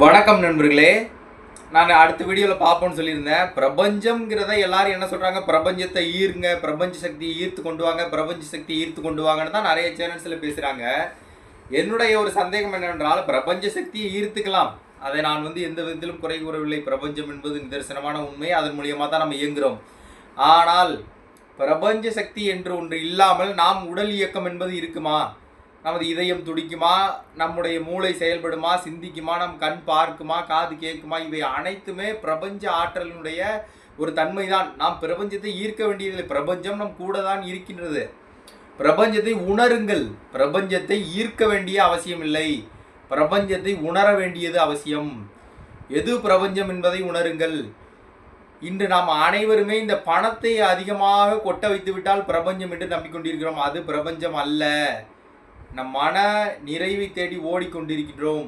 வணக்கம் நண்பர்களே. நான் அடுத்த வீடியோவில் பார்ப்போம்னு சொல்லியிருந்தேன். பிரபஞ்சம்ங்கிறத எல்லாரும் என்ன சொல்கிறாங்க பிரபஞ்சத்தை ஈர்ங்க பிரபஞ்ச சக்தியை ஈர்த்து கொண்டு வாங்க பிரபஞ்ச சக்தியை ஈர்த்து கொண்டு வாங்கன்னு தான் நிறைய சேனல்ஸில் பேசுகிறாங்க என்னுடைய ஒரு சந்தேகம் என்னவென்றால் பிரபஞ்ச சக்தியை ஈர்த்துக்கலாம். அதை நான் வந்து எந்த விதத்திலும் குறை கூறவில்லை. பிரபஞ்சம் என்பது நிதர்சனமான உண்மை. அதன் மூலியமாக தான் நம்ம இயங்குகிறோம் ஆனால் பிரபஞ்ச சக்தி என்று ஒன்று இல்லாமல் நாம் உடல் இயக்கம் என்பது இருக்குமா? நமது இதயம் துடிக்குமா? நம்முடைய மூளை செயல்படுமா? சிந்திக்குமா? நம் கண் பார்க்குமா? காது கேட்குமா? இவை அனைத்துமே பிரபஞ்ச ஆற்றலினுடைய ஒரு தன்மைதான். நாம் பிரபஞ்சத்தை ஈர்க்க வேண்டியதில்லை. பிரபஞ்சம் நம் கூட தான் இருக்கின்றது. பிரபஞ்சத்தை உணருங்கள். பிரபஞ்சத்தை ஈர்க்க வேண்டிய அவசியம் இல்லை. பிரபஞ்சத்தை உணர வேண்டியது அவசியம். எது பிரபஞ்சம் என்பதை உணருங்கள். இன்று நாம் அனைவருமே இந்த பணத்தை அதிகமாக கொட்ட வைத்துவிட்டால் பிரபஞ்சம் என்று நம்பிக்கொண்டிருக்கிறோம். அது பிரபஞ்சம் அல்ல. நம் மன நிறைவை தேடி ஓடிக்கொண்டிருக்கின்றோம்.